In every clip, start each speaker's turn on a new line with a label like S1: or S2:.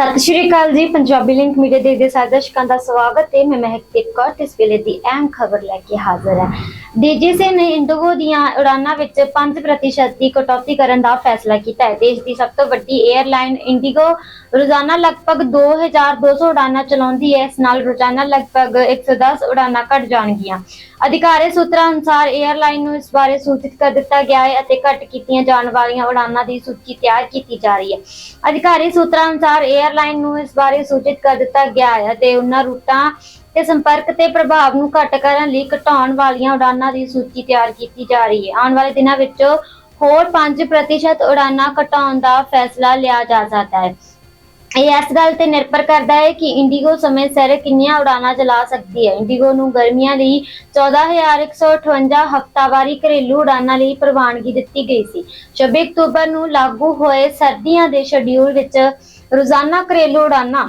S1: ਸਤਿ ਸ਼੍ਰੀ ਅਕਾਲ ਜੀ, Punjabi link media ਦੇ ਦੇ ਦਰਸ਼ਕਾਂ ਦਾ ਸਵਾਗਤ ਹੈ। ਮੈਂ ਮਹਿਕਦੀਪ ਕੌਰ ਇਸ ਵੇਲੇ ਦੀ ਅਹਿਮ ਖਬਰ ਲੈ ਕੇ ਹਾਜ਼ਰ ਹਾਂ। ਡੀਜੀਸੀ ਨੇ ਇੰਡੀਗੋ ਦੀਆਂ ਉਡਾਨਾਂ ਵਿੱਚ 5% ਦੀ ਕਟੌਤੀ ਕਰਨ ਦਾ ਫੈਸਲਾ ਕੀਤਾ ਹੈ। ਦੇਸ਼ ਦੀ ਸਭ ਤੋਂ ਵੱਡੀ 에ਅਰਲਾਈਨ ਇੰਡੀਗੋ ਰੋਜ਼ਾਨਾ ਲਗਭਗ 2200 ਉਡਾਨਾਂ ਚਲਾਉਂਦੀ ਹੈ। ਇਸ ਨਾਲ ਰੋਜ਼ਾਨਾ ਲਗਭਗ 110 ਉਡਾਨਾਂ ਘਟ ਜਾਣਗੀਆਂ। ਅਧਿਕਾਰੀ ਸੂਤਰਾਂ ਅਨੁਸਾਰ 에ਅਰਲਾਈਨ ਨੂੰ ਇਸ ਬਾਰੇ ਸੂਚਿਤ ਕਰ ਦਿੱਤਾ ਗਿਆ ਹੈ ਅਤੇ ਘਟ ਕੀਤੀਆਂ ਜਾਣ ਵਾਲੀਆਂ ਉਡਾਨਾਂ ਦੀ ਸੂਚੀ ਤਿਆਰ ਕੀਤੀ ਜਾ ਰਹੀ ਹੈ। ਅਧਿਕਾਰੀ ਸੂਤਰਾਂ ਅਨੁਸਾਰ 에ਅਰ ਅਰਲਾਈਨ ਨੂੰ ਇਸ ਬਾਰੇ ਸੂਚਿਤ ਕਰ ਦਿੱਤਾ ਗਿਆ ਹੈ ਅਤੇ ਉਹਨਾਂ ਰੂਟਾਂ ਤੇ ਸੰਪਰਕ ਤੇ ਪ੍ਰਭਾਵ ਨੂੰ ਘੱਟ ਕਰਨ ਲਈ ਘਟਾਉਣ ਵਾਲੀਆਂ ਉਡਾਨਾਂ ਦੀ ਸੂਚੀ ਤਿਆਰ ਕੀਤੀ ਜਾ ਰਹੀ ਹੈ। ਆਉਣ ਵਾਲੇ ਦਿਨਾਂ ਵਿੱਚ ਹੋਰ 5% ਉਡਾਨਾਂ ਘਟਾਉਣ ਦਾ ਫੈਸਲਾ ਲਿਆ ਜਾ ਸਕਦਾ ਹੈ। ਇਹ ਇਸ ਗੱਲ ਤੇ ਨਿਰਭਰ ਕਰਦਾ ਹੈ ਕਿ ਇੰਡੀਗੋ ਸਮੇਂ ਸਿਰ ਕਿੰਨੀਆਂ ਉਡਾਨਾਂ ਚਲਾ ਸਕਦੀ ਹੈ। ਇੰਡੀਗੋ ਨੂੰ ਗਰਮੀਆਂ ਲਈ 14158 ਹਫ਼ਤਾਵਾਰੀ ਘਰੇਲੂ ਉਡਾਨਾਂ ਲਈ ਪ੍ਰਵਾਨਗੀ ਦਿੱਤੀ ਗਈ ਸੀ। 26 ਅਕਤੂਬਰ ਨੂੰ ਲਾਗੂ ਹੋਏ ਸਰਦੀਆਂ ਦੇ ਸ਼ਡਿਊਲ ਵਿੱਚ ਰੋਜ਼ਾਨਾ ਘਰੇਲੂ ਉਡਾਨਾਂ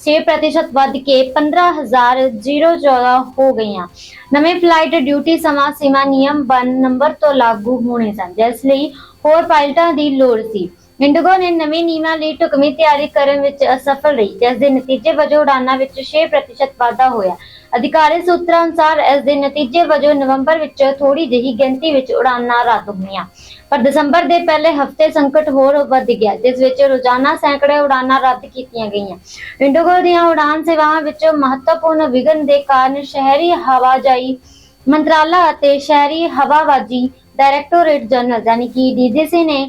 S1: 6% ਵੱਧ ਕੇ 15014 ਹੋ ਗਈਆਂ। ਨਵੇਂ ਫਲਾਈਟ ਡਿਊਟੀ ਸਮਾਂ ਸੀਮਾ ਨਿਯਮ 1 ਨੰਬਰ ਤੋਂ ਲਾਗੂ ਹੋਣੇ ਸਨ, ਜਿਸ ਲਈ ਹੋਰ ਪਾਇਲਟਾਂ ਦੀ ਲੋੜ ਸੀ। ਇੰਡੀਗੋ ਨੇ ਨਵੇਂ ਨਿਯਮਾਂ ਲਈ ਢੁਕਵੀਂ ਤਿਆਰੀ ਕਰਨ ਵਿੱਚ ਅਸਫਲ ਰਹੀ, ਜਿਸ ਦੇ ਨਤੀਜੇ ਵਜੋਂ ਉਡਾਨਾਂ ਵਿੱਚ 6% ਵਾਧਾ ਹੋਇਆ। ਅਧਿਕਾਰੀ ਸੂਤਰਾਂ ਅਨੁਸਾਰ ਇਸ ਦੇ ਨਤੀਜੇ ਵਜੋਂ ਨਵੰਬਰ ਵਿੱਚ ਥੋੜੀ ਜਿਹੀ ਗਿਣਤੀ ਵਿੱਚ ਉਡਾਨਾਂ ਰੱਦ ਹੋਈਆਂ। ਪਰ ਦਸੰਬਰ ਦੇ ਪਹਿਲੇ ਹਫ਼ਤੇ ਸੰਕਟ ਹੋਰ ਵੱਧ ਗਿਆ, ਜਿਸ ਵਿੱਚ ਰੋਜ਼ਾਨਾ ਸੈਂਕੜੇ ਉਡਾਨਾਂ ਰੱਦ ਕੀਤੀਆਂ ਗਈਆਂ। ਇੰਡੀਗੋ ਦੀਆਂ ਉਡਾਨ ਸੇਵਾਵਾਂ ਵਿੱਚ ਮਹੱਤਵਪੂਰਨ ਵਿਘਨ ਦੇ ਕਾਰਨ ਸ਼ਹਿਰੀ ਹਵਾਜਾਈ ਮੰਤਰਾਲਾ ਅਤੇ ਸ਼ਹਿਰੀ ਹਵਾਬਾਜ਼ੀ ਡਾਇਰੈਕਟੋਰੇਟ ਜਨਰਲ, ਯਾਨੀ ਕਿ ਡੀਜੀਸੀ ਨੇ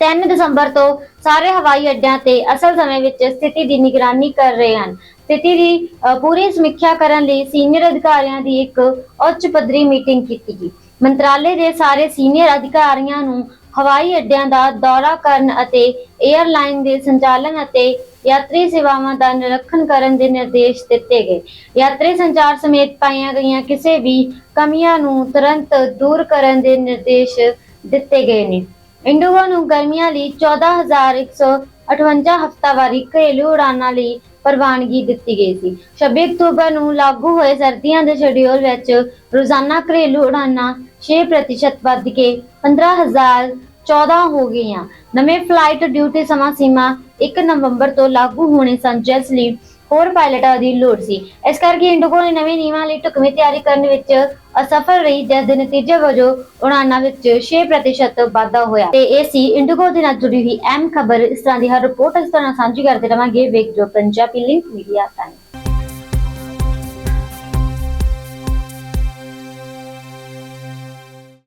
S1: 3 ਦਸੰਬਰ ਤੋਂ ਸਾਰੇ ਹਵਾਈ ਅੱਡਿਆਂ ਤੇ ਅਸਲ ਸਮੇਂ ਵਿੱਚ ਸਥਿਤੀ ਦੀ ਨਿਗਰਾਨੀ ਕਰ ਰਹੇ ਹਨ। ਸਥਿਤੀ ਦੀ ਪੂਰੀ ਸਮੀਖਿਆ ਕਰਨ ਲਈ ਸੀਨੀਅਰ ਅਧਿਕਾਰੀਆਂ ਦੀ ਇੱਕ ਉੱਚ ਪੱਧਰੀ ਮੀਟਿੰਗ ਕੀਤੀ ਗਈ। ਮੰਤਰਾਲੇ ਦੇ ਸਾਰੇ ਸੀਨੀਅਰ ਅਧਿਕਾਰੀਆਂ ਨੂੰ ਹਵਾਈ ਅੱਡਿਆਂ ਦਾ ਦੌਰਾ ਕਰਨ ਅਤੇ 에ਅਰਲਾਈਨ ਦੇ ਸੰਚਾਲਨ ਅਤੇ ਯਾਤਰੀ ਸੇਵਾਵਾਂ ਦਾ ਨਿਰੀਖਣ ਕਰਨ ਦੇ ਨਿਰਦੇਸ਼ ਦਿੱਤੇ ਗਏ। ਯਾਤਰੀ ਸੰਚਾਰ ਸਮੇਤ ਪਾਈਆਂ ਗਈਆਂ ਕਿਸੇ ਵੀ ਕਮੀਆਂ ਨੂੰ ਤੁਰੰਤ ਦੂਰ ਕਰਨ ਦੇ ਨਿਰਦੇਸ਼ ਦਿੱਤੇ ਗਏ ਨੇ। ਇੰਡੀਗੋ ਨੂੰ ਗਰਮੀਆਂ ਲਈ 14158 ਹਫ਼ਤਾਵਾਰੀ ਘਰੇਲੂ ਉਡਾਨਾਂ ਲਈ ਪ੍ਰਵਾਨਗੀ ਦਿੱਤੀ ਗਈ ਸੀ। 26 ਅਕਤੂਬਰ ਨੂੰ ਲਾਗੂ ਹੋਏ ਸਰਦੀਆਂ ਦੇ ਸ਼ਡਿਊਲ ਵਿੱਚ ਰੋਜ਼ਾਨਾ ਘਰੇਲੂ ਉਡਾਨਾਂ 6% ਵੱਧ ਕੇ 15014 ਹੋ ਗਈਆਂ। ਨਵੇਂ ਫਲਾਈਟ ਡਿਊਟੀ ਸਮਾਂ ਸੀਮਾ 1 ਨਵੰਬਰ ਤੋਂ ਲਾਗੂ ਹੋਣੇ ਸਨ, ਜਿਸ ਲਈ ਹੋਰ ਪਾਇਲਟਾਂ ਦੀ ਲੋੜ ਸੀ। ਇਸ ਕਰਕੇ ਇੰਡੀਗੋ ਨੇ ਨਵੇਂ ਨਿਯਮਾਂ ਲਈ ਢੁਕਵੀਂ ਤਿਆਰੀ ਕਰਨ ਵਿੱਚ ਅਸਫਲ ਰਹੀ, ਜਿਸ ਦੇ ਨਤੀਜੇ ਵਜੋਂ ਉਡਾਨਾਂ ਵਿੱਚ 6% ਵਾਧਾ ਹੋਇਆ। ਤੇ ਇਹ ਸੀ ਇੰਡੀਗੋ ਦੇ ਨਾਲ ਜੁੜੀ ਹੋਈ ਅਹਿਮ ਖਬਰ। ਇਸ ਤਰ੍ਹਾਂ ਦੀ ਹਰ ਰਿਪੋਰਟ ਇਸ ਤਰ੍ਹਾਂ ਸਾਂਝੀ ਕਰਦੇ ਰਵਾਂਗੇ। ਵੇਖ ਜੋ ਪੰਜਾਬੀ ਲਿੰਕ ਮੀਡੀਆ ਟਾਈਮ